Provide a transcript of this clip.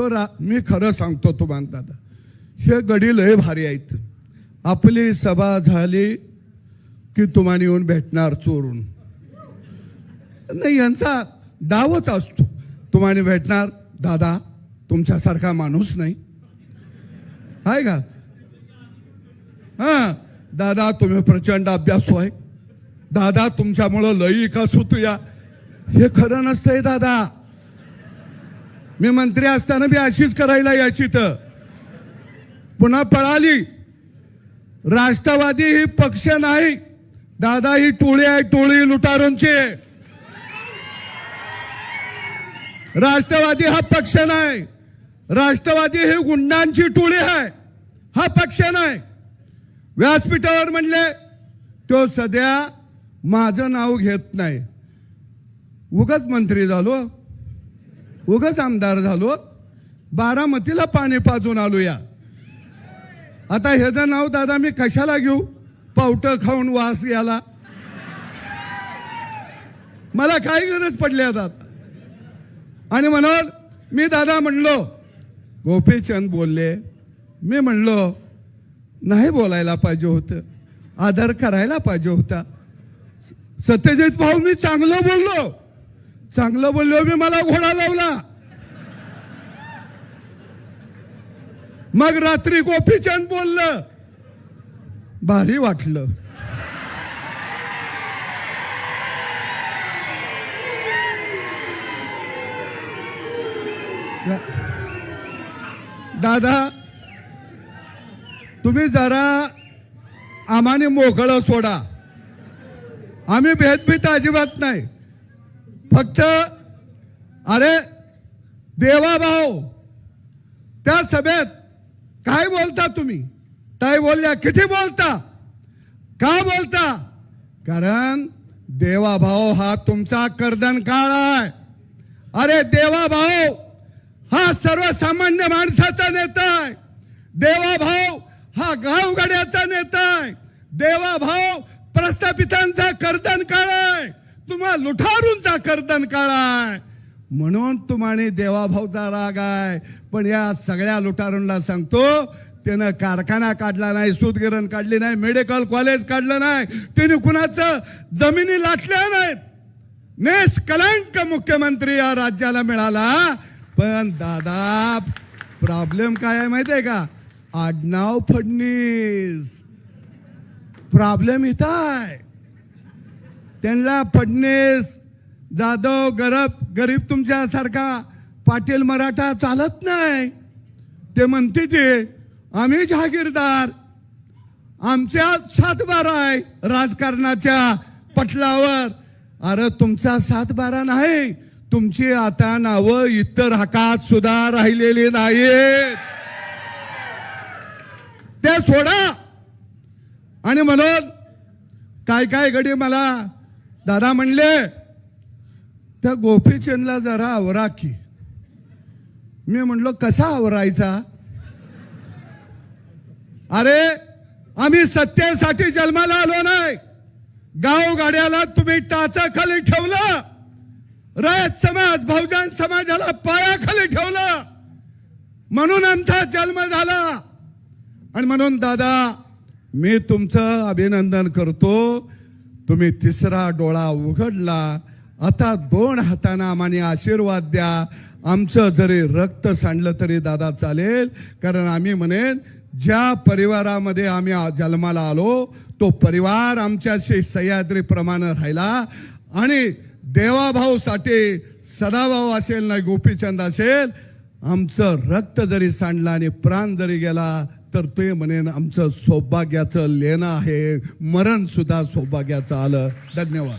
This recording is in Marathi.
तो मी खरं सांगतो तुम्हाला दादा. हे गडी लय भारी आहेत. आपली सभा झाली की तुम्हाला येऊन भेटणार चोरून. नाही यांचा डावच असतो. तुम्हाला भेटणार दादा तुमच्यासारखा माणूस नाही. आहे का? हा दादा तुम्ही प्रचंड अभ्यासू आहे दादा तुमच्यामुळं लई विकास होतो या हे खरं नसतंय दादा. मी मंत्री असताना बी अशीच करायला याची तर पुन्हा पळाली. राष्ट्रवादी ही पक्ष नाही. दादा ही टोळी आहे टोळी लुटारूंची. राष्ट्रवादी हा पक्ष नाही. राष्ट्रवादी ही गुंडांची टोळी आहे. हा पक्ष नाही. व्यासपीठावर म्हणले तो सध्या माझं नाव घेत नाही. उगाच मंत्री झालो. उगाच आमदार झालो. बारामतीला पाणी पाजून आलो या आता ह्याचं नाव दादा मी कशाला घेऊ? पावट खाऊन वास याला. मला काय गरज पडली आता आणि म्हणून मी दादा म्हणलो गोपीचंद बोलले. मी म्हणलो नाही बोलायला पाहिजे होतं. आदर करायला पाहिजे होता. सत्यजित भाऊ मी चांगलं बोललो. चांगलं बोललो मी मला घोडा लावला. मग रात्री गोपीचंद बोललं. भारी वाटलं. दादा तुम्ही जरा आम्हाने मोकळं सोडा. आम्ही भेदभीत अजिबात नाही. फक्त अरे देवाभाऊ त्या सभेत काय बोलता तुम्ही? ताई बोलल्या किती बोलता? का बोलता? कारण देवाभाऊ हा तुमचा कर्दन काळ आहे. अरे देवाभाऊ हा सर्वसामान्य माणसाचा नेता आहे. देवाभाऊ हा गावगाड्याचा नेता आहे. देवाभाऊ प्रस्थापितांचा कर्दन काळ आहे. तुम्हा लुठारूंचा कर्तन काळाय. म्हणून तुम्हाला देवाभाऊचा राग आहे. पण या सगळ्या लुटारूंना सांगतो त्यानं कारखाना काढला नाही सूतगिरण काढली नाही मेडिकल कॉलेज काढलं नाही त्याने कुणाचं जमिनी लाटल्या नाहीत. निष्कलंक मुख्यमंत्री या राज्याला मिळाला. पण दादा प्रॉब्लेम काय आहे माहिती आहे का? आडनाव फडणीस. प्रॉब्लेम इथं आहे. त्यांना फडणीस जाधव गरब गरीब तुमच्यासारखा पाटील मराठा चालत नाही. ते म्हणते ते आम्ही जहागीरदार. आमच्या सातबारा आहे राजकारणाच्या पटलावर. अरे तुमचा सातबारा नाही. तुमची आता नावं इतर हकात सुद्धा राहिलेली नाहीत ते सोडा. आणि म्हणून काय काय घडी मला दादा म्हणले त्या गोपीचंदला जरा आवरा की. मी म्हणलो कसा आवरायचा? अरे आम्ही सत्तेसाठी जन्माला आलो नाही. गाव गाड्याला तुम्ही टाचा खाली ठेवलं. रयत समाज बहुजन समाजाला पायाखाली ठेवलं. म्हणून आमचा जन्म झाला. आणि म्हणून दादा मी तुमचं अभिनंदन करतो. तुम्ही तिसरा डोळा उघडला आता दोन हाताने आम्हाने आशीर्वाद द्या. आमचं जरी रक्त सांडलं तरी दादा चालेल कारण आम्ही म्हणेन ज्या परिवारामध्ये आम्ही जन्माला आलो तो परिवार आमच्याशी सह्याद्रीप्रमाणे राहिला. आणि देवाभाऊसाठी सदाभाऊ असेल ना गोपीचंद असेल आमचं रक्त जरी सांडलं आणि प्राण जरी गेला तर ते म्हणेन आमचं सौभाग्याचं लेणं आहे. मरण सुद्धा सौभाग्याचं आलं. धन्यवाद.